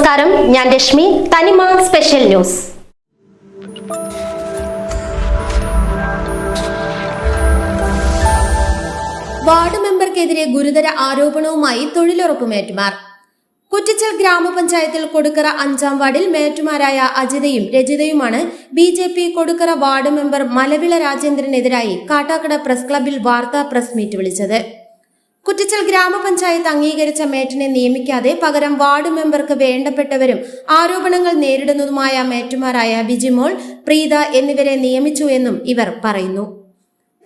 നമസ്കാരം ഞാൻ രശ്മി തനിമ സ്പെഷ്യൽ ന്യൂസ്. വാർഡ് മെമ്പർക്കെതിരെ ഗുരുതര ആരോപണവുമായി തൊഴിലുറപ്പ് മേറ്റുമാർ. കുറ്റിച്ചൽ ഗ്രാമപഞ്ചായത്തിൽ കൊടുക്കറ അഞ്ചാം വാർഡിൽ മേറ്റുമാരായ അജിതയും രജിതയുമാണ് B J P Kodukkara ward member Malavila രാജേന്ദ്രനെതിരായി Kattakkada press ക്ലബിൽ വാർത്താ പ്രസ് മീറ്റ് വിളിച്ചത്. കുറ്റിച്ചൽ ഗ്രാമപഞ്ചായത്ത് അംഗീകരിച്ച മേറ്റിനെ നിയമിക്കാതെ പകരം വാർഡ് മെമ്പർക്ക് വേണ്ടപ്പെട്ടവരും ആരോപണങ്ങൾ നേരിടുന്നതുമായ മേറ്റുമാരായ ബിജിമോൾ പ്രീത എന്നിവരെ നിയമിച്ചു എന്നും ഇവർ പറയുന്നു.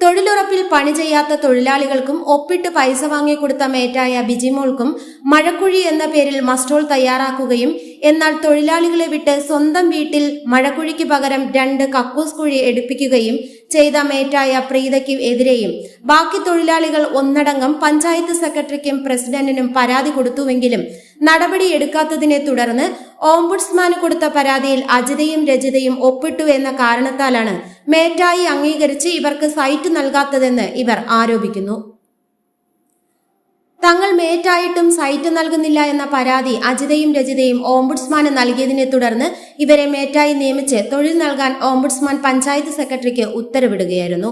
തൊഴിലുറപ്പിൽ പണി ചെയ്യാത്ത തൊഴിലാളികൾക്കും ഒപ്പിട്ട് പൈസ വാങ്ങിക്കൊടുത്ത മേറ്റായ ബിജിമോൾക്കും മഴക്കുഴി എന്ന പേരിൽ മസ്റ്റോൾ തയ്യാറാക്കുകയും എന്നാൽ തൊഴിലാളികളെ വിട്ട് സ്വന്തം വീട്ടിൽ മഴക്കുഴിക്ക് പകരം രണ്ട് കക്കൂസ് കുഴി എടുപ്പിക്കുകയും ചെയ്ത മേറ്റായ പ്രീതയ്ക്ക് എതിരെയും. ബാക്കി തൊഴിലാളികൾ ഒന്നടങ്കം പഞ്ചായത്ത് സെക്രട്ടറിക്കും പ്രസിഡന്റിനും പരാതി കൊടുത്തുവെങ്കിലും നടപടി എടുക്കാത്തതിനെ തുടർന്ന് ഓംബുഡ്സ്മാന് കൊടുത്ത പരാതിയിൽ അജിതയും രജിതയും ഒപ്പിട്ടു എന്ന കാരണത്താലാണ് മേറ്റായി അംഗീകരിച്ച് ഇവർക്ക് സൈറ്റ് നൽകാത്തതെന്ന് ഇവർ ആരോപിക്കുന്നു. തങ്ങൾ മേറ്റായിട്ടും സൈറ്റ് നൽകുന്നില്ല എന്ന പരാതി അജിതയും രജിതയും ഓംബുഡ്സ്മാന് നൽകിയതിനെ തുടർന്ന് ഇവരെ മേറ്റായി നിയമിച്ച് തൊഴിൽ നൽകാൻ ഓംബുഡ്സ്മാൻ പഞ്ചായത്ത് സെക്രട്ടറിക്ക് ഉത്തരവിടുകയായിരുന്നു.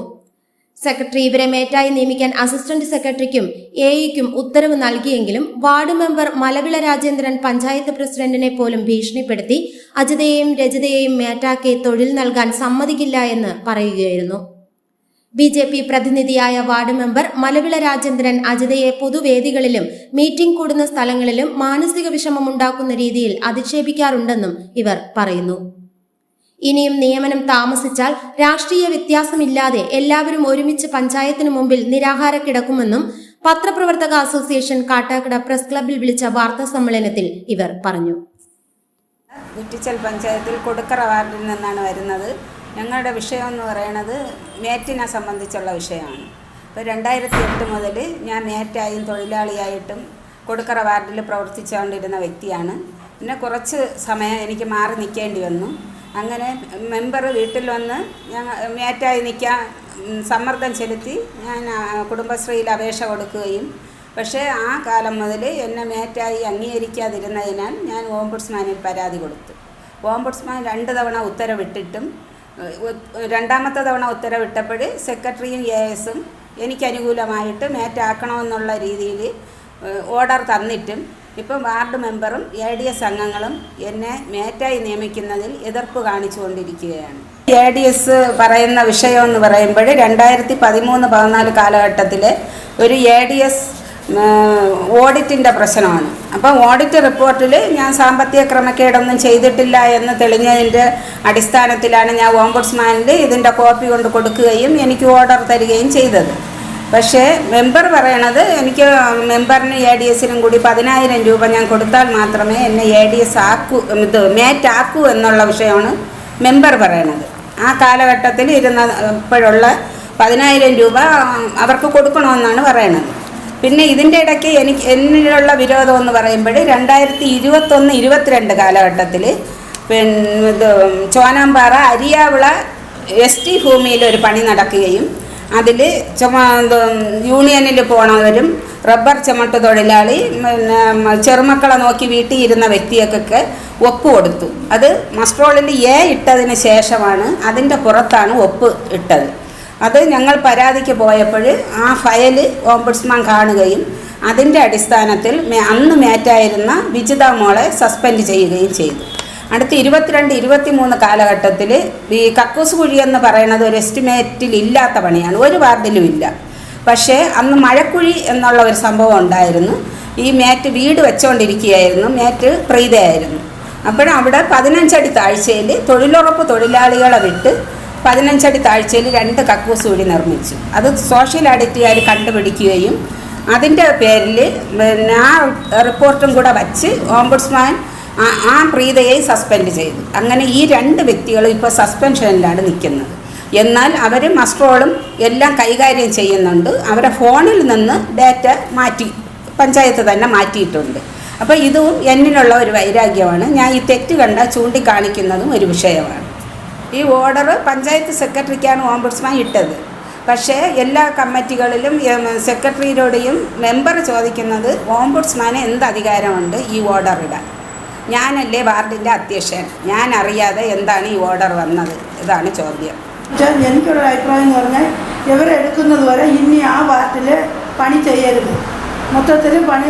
സെക്രട്ടറി ഇവരെ മേറ്റായി നിയമിക്കാൻ അസിസ്റ്റന്റ് സെക്രട്ടറിക്കും എഇക്കും ഉത്തരവ് നൽകിയെങ്കിലും വാർഡ് മെമ്പർ മലവിള രാജേന്ദ്രൻ പഞ്ചായത്ത് പ്രസിഡന്റിനെ പോലും ഭീഷണിപ്പെടുത്തി അജിതയെയും രജിതയെയും മേറ്റാക്കി തൊഴിൽ നൽകാൻ സമ്മതിക്കില്ല എന്ന് പറയുകയായിരുന്നു. ബി ജെ പി പ്രതിനിധിയായ വാർഡ് മെമ്പർ മലവിള രാജേന്ദ്രൻ അജിതയെ പൊതുവേദികളിലും മീറ്റിംഗ് കൂടുന്ന സ്ഥലങ്ങളിലും മാനസിക വിഷമമുണ്ടാക്കുന്ന രീതിയിൽ അധിക്ഷേപിക്കാറുണ്ടെന്നും ഇവർ പറയുന്നു. ഇനിയും നിയമനം താമസിച്ചാൽ രാഷ്ട്രീയ വ്യത്യാസമില്ലാതെ എല്ലാവരും ഒരുമിച്ച് പഞ്ചായത്തിന് മുമ്പിൽ നിരാഹാര കിടക്കുമെന്നും പത്രപ്രവർത്തക അസോസിയേഷൻ കാട്ടാക്കട പ്രസ് ക്ലബിൽ വിളിച്ച വാർത്താ സമ്മേളനത്തിൽ ഇവർ പറഞ്ഞു. കുറ്റിച്ചൽ പഞ്ചായത്തിൽ കൊടുക്കറ വാർഡിൽ നിന്നാണ് വരുന്നത്. ഞങ്ങളുടെ വിഷയം എന്ന് പറയുന്നത് മേറ്റിനെ സംബന്ധിച്ചുള്ള വിഷയമാണ്. ഇപ്പോൾ രണ്ടായിരത്തി എട്ട് മുതൽ ഞാൻ മേറ്റായും തൊഴിലാളിയായിട്ടും കൊടുക്കറ വാർഡിൽ പ്രവർത്തിച്ചുകൊണ്ടിരുന്ന വ്യക്തിയാണ്. പിന്നെ കുറച്ച് സമയം എനിക്ക് മാറി നിൽക്കേണ്ടി വന്നു. അങ്ങനെ മെമ്പർ വീട്ടിൽ വന്ന് ഞങ്ങൾ മേറ്റായി നിൽക്കാൻ സമ്മർദ്ദം ചെലുത്തി ഞാൻ കുടുംബശ്രീയിൽ അപേക്ഷ കൊടുക്കുകയും. പക്ഷേ ആ കാലം മുതൽ എന്നെ മേറ്റായി അംഗീകരിക്കാതിരുന്നതിനാൽ ഞാൻ ഓംബുഡ്സ്മാനിൽ പരാതി കൊടുത്തു. ഓംബുഡ്സ്മാൻ രണ്ട് തവണ ഉത്തരവിട്ടിട്ടും രണ്ടാമത്തെ തവണ ഉത്തരവിട്ടപ്പോൾ സെക്രട്ടറിയും എ എസും എനിക്ക് അനുകൂലമായിട്ട് മേറ്റാക്കണമെന്നുള്ള രീതിയിൽ ഓർഡർ തന്നിട്ടും ഇപ്പം വാർഡ് മെമ്പറും എ ഡി എസ് അംഗങ്ങളും എന്നെ മേറ്റായി നിയമിക്കുന്നതിൽ എതിർപ്പ് കാണിച്ചുകൊണ്ടിരിക്കുകയാണ്. എ ഡി എസ് പറയുന്ന വിഷയം എന്ന് പറയുമ്പോൾ രണ്ടായിരത്തി പതിമൂന്ന് പതിനാല് കാലഘട്ടത്തിൽ ഒരു എ ഡി എസ് ഓഡിറ്റിന്റെ പ്രശ്നമാണ്. അപ്പം ഓഡിറ്റ് റിപ്പോർട്ടിൽ ഞാൻ സാമ്പത്തിക ക്രമക്കേടൊന്നും ചെയ്തിട്ടില്ല എന്ന് തെളിഞ്ഞതിന്റെ അടിസ്ഥാനത്തിലാണ് ഞാൻ ഓംബുഡ്സ്മാനിൽ ഇതിന്റെ കോപ്പി കൊണ്ട് കൊടുക്കുകയും എനിക്ക് ഓർഡർ തരികയും ചെയ്തത്. പക്ഷേ മെമ്പർ പറയണത് എനിക്ക് മെമ്പറിന് എ ഡി എസിനും കൂടി പതിനായിരം രൂപ ഞാൻ കൊടുത്താൽ മാത്രമേ എന്നെ എ ഡി എസ് ആക്കൂ ഇത് മേറ്റ് ആക്കൂ എന്നുള്ള വിഷയമാണ് മെമ്പർ പറയണത്. ആ കാലഘട്ടത്തിൽ ഇരുന്ന ഇപ്പോഴുള്ള പതിനായിരം രൂപ അവർക്ക് കൊടുക്കണമെന്നാണ് പറയണത്. പിന്നെ ഇതിന്റെ ഇടയ്ക്ക് എനിക്ക് എന്നിലുള്ള വിരോധം എന്ന് പറയുമ്പോൾ രണ്ടായിരത്തി ഇരുപത്തൊന്ന് ഇരുപത്തിരണ്ട് കാലഘട്ടത്തിൽ പിന്നെ ഇത് ചോനാമ്പാറ അരിയാവിള എസ് ടി ഭൂമിയിൽ ഒരു പണി നടക്കുകയും അതിൽ ചുമ യൂണിയനിൽ പോണവരും റബ്ബർ ചുമട്ട് തൊഴിലാളി പിന്നെ ചെറുമക്കളെ നോക്കി വീട്ടിൽ ഇരുന്ന വ്യക്തിയൊക്കെ ഒപ്പ് കൊടുത്തു. അത് മസ്ട്രോളിൽ എ ഇട്ടതിന് ശേഷമാണ് അതിന്റെ പുറത്താണ് ഒപ്പ് ഇട്ടത്. അത് ഞങ്ങൾ പരാതിക്ക് പോയപ്പോൾ ആ ഫയൽ ഓംബുഡ്സ്മാൻ കാണുകയും അതിന്റെ അടിസ്ഥാനത്തിൽ അന്ന് മേറ്റായിരുന്ന വിജിത മോളെ സസ്പെൻഡ് ചെയ്യുകയും ചെയ്തു. അടുത്ത ഇരുപത്തിരണ്ട് ഇരുപത്തിമൂന്ന് കാലഘട്ടത്തിൽ ഈ കക്കൂസ് കുഴി എന്ന് പറയുന്നത് ഒരു എസ്റ്റിമേറ്റിൽ ഇല്ലാത്ത പണിയാണ്. ഒരു വാർഡിലും ഇല്ല. പക്ഷേ അന്ന് മഴക്കുഴി എന്നുള്ള ഒരു സംഭവം ഉണ്ടായിരുന്നു. ഈ മേറ്റ് വീട് വെച്ചുകൊണ്ടിരിക്കുകയായിരുന്നു മേറ്റ് പ്രീതയായിരുന്നു. അപ്പോഴും അവിടെ പതിനഞ്ചടി താഴ്ചയിൽ തൊഴിലുറപ്പ് തൊഴിലാളികളെ വിട്ട് പതിനഞ്ചടി താഴ്ചയിൽ രണ്ട് കക്കൂസ് കുഴി നിർമ്മിച്ചു. അത് സോഷ്യൽ ഓഡിറ്റുകാർ കണ്ടുപിടിക്കുകയും അതിന്റെ പേരിൽ പിന്നെ ആ റിപ്പോർട്ടും കൂടെ വച്ച് ഓംബുഡ്സ്മാൻ ആ- പ്രീതയെ സസ്പെൻഡ് ചെയ്തു. അങ്ങനെ ഈ രണ്ട് വ്യക്തികളും ഇപ്പോൾ സസ്പെൻഷനിലാണ് നിൽക്കുന്നത്. എന്നാൽ അവർ മസ്ട്രോളും എല്ലാം കൈകാര്യം ചെയ്യുന്നുണ്ട്. അവരെ ഫോണിൽ നിന്ന് ഡാറ്റ മാറ്റി പഞ്ചായത്ത് തന്നെ മാറ്റിയിട്ടുണ്ട്. അപ്പോൾ ഇതും എന്നിലുള്ള ഒരു വൈരാഗ്യമാണ്. ഞാൻ ഈ തെറ്റ് കണ്ട ചൂണ്ടിക്കാണിക്കുന്നതും ഒരു വിഷയമാണ്. ഈ ഓർഡർ പഞ്ചായത്ത് സെക്രട്ടറിക്കാണ് ഓംബുഡ്സ്മാൻ ഇട്ടത്. പക്ഷേ എല്ലാ കമ്മിറ്റികളിലും സെക്രട്ടറിയോടെയും മെമ്പർ ചോദിക്കുന്നത് ഓംബുഡ്സ്മാന് എന്ത് അധികാരമുണ്ട് ഈ ഓർഡർ ഇടാൻ? ഞാനല്ലേ വാർഡിന്റെ അധ്യക്ഷൻ? ഞാൻ അറിയാതെ എന്താണ് ഈ ഓർഡർ വന്നത്? ഇതാണ് ചോദ്യം. എനിക്കുള്ള അഭിപ്രായം എന്ന് പറഞ്ഞാൽ ഇവരെടുക്കുന്നത് വരെ ഇനി ആ വാർഡിൽ പണി ചെയ്യരുത്. മൊത്തത്തിൽ പണി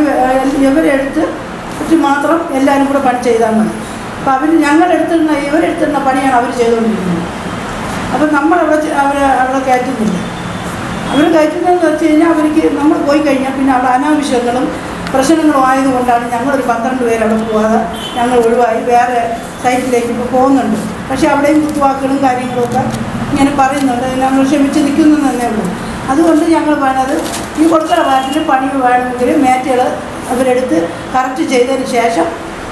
ഇവരെടുത്ത് മാത്രം എല്ലാവരും കൂടെ പണി ചെയ്താൽ മതി. അപ്പോൾ അവർ ഞങ്ങളെടുത്തിരുന്ന ഇവരെടുത്തിരുന്ന പണിയാണ് അവർ ചെയ്തുകൊണ്ടിരിക്കുന്നത്. അപ്പോൾ നമ്മളവിടെ അവരെ അവിടെ കയറ്റുന്നില്ല. അവർ കയറ്റുന്നതെന്ന് വെച്ച് കഴിഞ്ഞാൽ അവർക്ക് നമ്മൾ പോയി കഴിഞ്ഞാൽ പിന്നെ അവിടെ അനാവശ്യങ്ങളും പ്രശ്നങ്ങളും ആയതുകൊണ്ടാണ് ഞങ്ങളൊരു പന്ത്രണ്ട് പേര് അവിടെ പോകാതെ ഞങ്ങൾ ഒഴിവായി വേറെ സൈറ്റിലേക്ക് ഇപ്പോൾ പോകുന്നുണ്ട്. പക്ഷേ അവിടെയും കുത്തുവാക്കുകളും കാര്യങ്ങളൊക്കെ ഇങ്ങനെ പറയുന്നുണ്ട്. ഞങ്ങൾ ക്ഷമിച്ച് നിൽക്കുന്നു തന്നെ ഉള്ളൂ. അതുകൊണ്ട് ഞങ്ങൾ പറഞ്ഞത് ഈ കൊടുക്കണ വാർഡിൽ പണി വേണമെങ്കിൽ മേറ്റുകൾ അവരെടുത്ത് കറക്റ്റ് ചെയ്തതിന് ശേഷം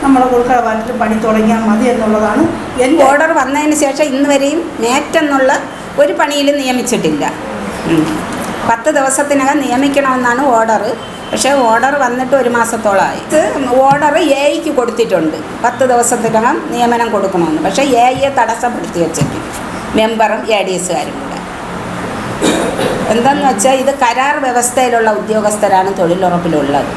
നമ്മളെ കൊടുക്കണ വാർഡിൽ പണി തുടങ്ങിയാൽ മതി എന്നുള്ളതാണ് എന്റെ ഓർഡർ വന്നതിന് ശേഷം ഇന്ന് വരെയും മേറ്റെന്നുള്ള ഒരു പണിയിലും നിയമിച്ചിട്ടില്ല. പത്ത് ദിവസത്തിനകം നിയമിക്കണമെന്നാണ് ഓർഡർ പക്ഷേ ഓർഡർ വന്നിട്ട് ഒരു മാസത്തോളമായി. ഇത് ഓർഡർ എയ്ക്ക് കൊടുത്തിട്ടുണ്ട്. പത്ത് ദിവസത്തിനകം നിയമനം കൊടുക്കണമെന്ന്. പക്ഷേ എയെ തടസ്സപ്പെടുത്തി വെച്ചേക്കും മെമ്പറും എ ഡി എസുകാരും കൂടെ. എന്തെന്ന് വെച്ചാൽ ഇത് കരാർ വ്യവസ്ഥയിലുള്ള ഉദ്യോഗസ്ഥരാണ് തൊഴിലുറപ്പിലുള്ളത്.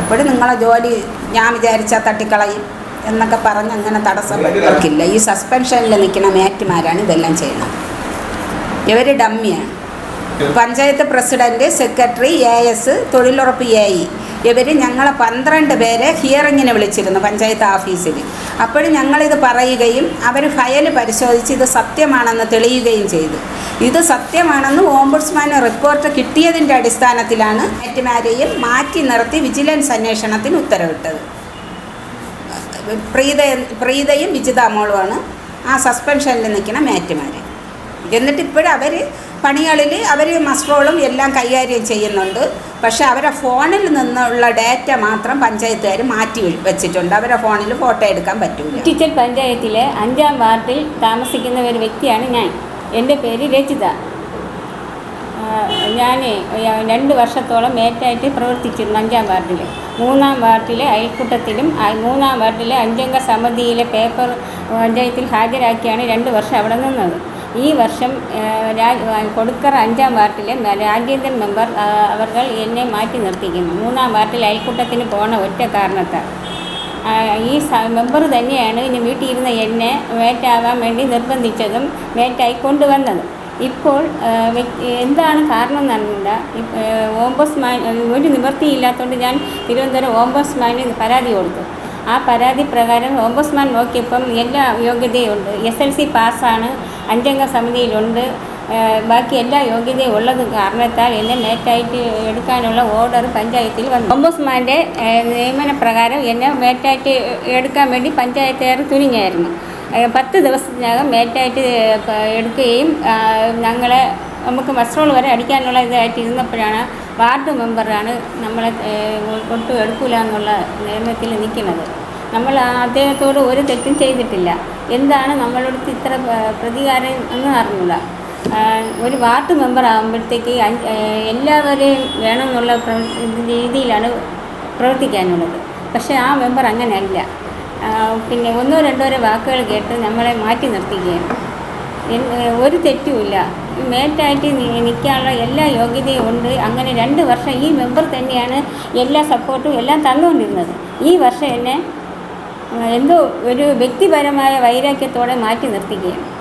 അപ്പോഴും നിങ്ങളെ ജോലി ഞാൻ വിചാരിച്ചാൽ തട്ടിക്കളയും എന്നൊക്കെ പറഞ്ഞ് അങ്ങനെ തടസ്സപ്പെട്ടിരിക്കില്ല ഈ സസ്പെൻഷനിൽ നിൽക്കുന്ന മേറ്റുമാരാണ് ഇതെല്ലാം ചെയ്യുന്നത്. ഇവർ ഡമ്മിയാണ്. Panchayat president secretary A S തൊഴിലുറപ്പ് എ ഇ ഇവർ ഞങ്ങളെ പന്ത്രണ്ട് പേരെ ഹിയറിങ്ങിന് വിളിച്ചിരുന്നു പഞ്ചായത്ത് ഓഫീസിൽ അപ്പോഴും ഞങ്ങളിത് പറയുകയും അവർ ഫയൽ പരിശോധിച്ച് ഇത് സത്യമാണെന്ന് തെളിയുകയും ചെയ്തു. ഇത് സത്യമാണെന്ന് ഓംബുഡ്സ്മാന് റിപ്പോർട്ട് കിട്ടിയതിന്റെ അടിസ്ഥാനത്തിലാണ് മറ്റുമാരെയും മാറ്റി നിർത്തി വിജിലൻസ് അന്വേഷണത്തിന് ഉത്തരവിട്ടത്. പ്രീത പ്രീതയും വിജിതാമോളുമാണ് ആ സസ്പെൻഷനിൽ നിൽക്കുന്ന മാറ്റുമാരെ. എന്നിട്ട് ഇപ്പോഴും അവർ പണികളിൽ അവർ മസ്ട്രോളും എല്ലാം കൈകാര്യം ചെയ്യുന്നുണ്ട്. പക്ഷേ അവരുടെ ഫോണിൽ നിന്നുള്ള ഡാറ്റ മാത്രം പഞ്ചായത്തുകാർ മാറ്റി വെച്ചിട്ടുണ്ട്. അവരുടെ ഫോണിൽ ഫോട്ടോ എടുക്കാൻ പറ്റും ടീച്ചർ പഞ്ചായത്തിലെ അഞ്ചാം വാർഡിൽ താമസിക്കുന്ന ഒരു വ്യക്തിയാണ് ഞാൻ. എന്റെ പേര് രചിത. ഞാൻ രണ്ട് വർഷത്തോളം മേറ്റായിട്ട് പ്രവർത്തിച്ചിരുന്നു അഞ്ചാം വാർഡിൽ മൂന്നാം വാർഡിലെ അയൽക്കൂട്ടത്തിലും മൂന്നാം വാർഡിലെ അഞ്ചംഗ സമിതിയിലെ പേപ്പർ പഞ്ചായത്തിൽ ഹാജരാക്കിയാണ് രണ്ട് വർഷം അവിടെ നിന്നത്. ഈ വർഷം കൊടുക്കർ അഞ്ചാം വാർഡിലെ രാജ്യാന്തര മെമ്പർ അവർകൾ അവർ എന്നെ മാറ്റി നിർത്തിക്കുന്നു. മൂന്നാം വാർഡിൽ അയൽക്കൂട്ടത്തിന് പോണ ഒറ്റ കാരണത്താൽ. ഈ മെമ്പർ തന്നെയാണ് ഇനി വീട്ടിലിരുന്ന എന്നെ മേറ്റാവാൻ വേണ്ടി നിർബന്ധിച്ചതും മേറ്റായി കൊണ്ടുവന്നതും. ഇപ്പോൾ എന്താണ് കാരണം എന്നറിയില്ല ഓംബോസ്മാൻ ഒരു നിവൃത്തിയില്ലാത്തതുകൊണ്ട് ഞാൻ തിരുവനന്തപുരം ഓംബോസ്മാനിന് പരാതി കൊടുത്തു. ആ പരാതി പ്രകാരം ഓംബോസ്മാൻ നോക്കിയപ്പം എല്ലാ യോഗ്യതയുണ്ട്. എസ് എൽ സി പാസ്സാണ്. അഞ്ചംഗ സമിതിയിലുണ്ട്. ബാക്കി എല്ലാ യോഗ്യതയും ഉള്ളത് കാരണത്താൽ എന്നെ മേറ്റായിട്ട് എടുക്കാനുള്ള ഓർഡർ പഞ്ചായത്തിൽ വന്നു. ഓംബോസ്മാന്റെ നിയമന പ്രകാരം എന്നെ മേറ്റായിട്ട് എടുക്കാൻ വേണ്ടി പഞ്ചായത്തുകാർ തുനിഞ്ഞായിരുന്നു. പത്ത് ദിവസത്തിനകം മേറ്റായിട്ട് എടുക്കുകയും ഞങ്ങളെ നമുക്ക് മസ്ട്രോൾ വരെ അടിക്കാനുള്ള ഇതായിട്ട് ഇരുന്നപ്പോഴാണ് വാർഡ് മെമ്പറാണ് നമ്മളെ ഒട്ടും എടുക്കില്ല എന്നുള്ള നിയമത്തിൽ നിൽക്കുന്നത്. നമ്മൾ അദ്ദേഹത്തോട് ഒരു തെറ്റും ചെയ്തിട്ടില്ല. എന്താണ് നമ്മളടുത്ത് ഇത്ര പ്രതികാരം എന്ന് അറിഞ്ഞില്ല ഒരു വാർഡ് മെമ്പർ ആകുമ്പോഴത്തേക്ക് എല്ലാവരെയും വേണമെന്നുള്ള രീതിയിലാണ് പ്രവർത്തിക്കാനുള്ളത്. പക്ഷേ ആ മെമ്പർ അങ്ങനെയല്ല. പിന്നെ ഒന്നോ രണ്ടോ വാക്കുകൾ കേട്ട് നമ്മളെ മാറ്റി ഏഹ് ഒരു തെറ്റുമില്ല മേറ്റായിട്ട് നിൽക്കാനുള്ള എല്ലാ യോഗ്യതയും ഉണ്ട്. അങ്ങനെ രണ്ട് വർഷം ഈ മെമ്പർ തന്നെയാണ് എല്ലാ സപ്പോർട്ടും എല്ലാം തന്നുകൊണ്ടിരുന്നത്. ഈ വർഷം എന്നെ എന്തോ ഒരു വ്യക്തിപരമായ വൈരാഗ്യത്തോടെ മാറ്റി നിർത്തുകയാണ്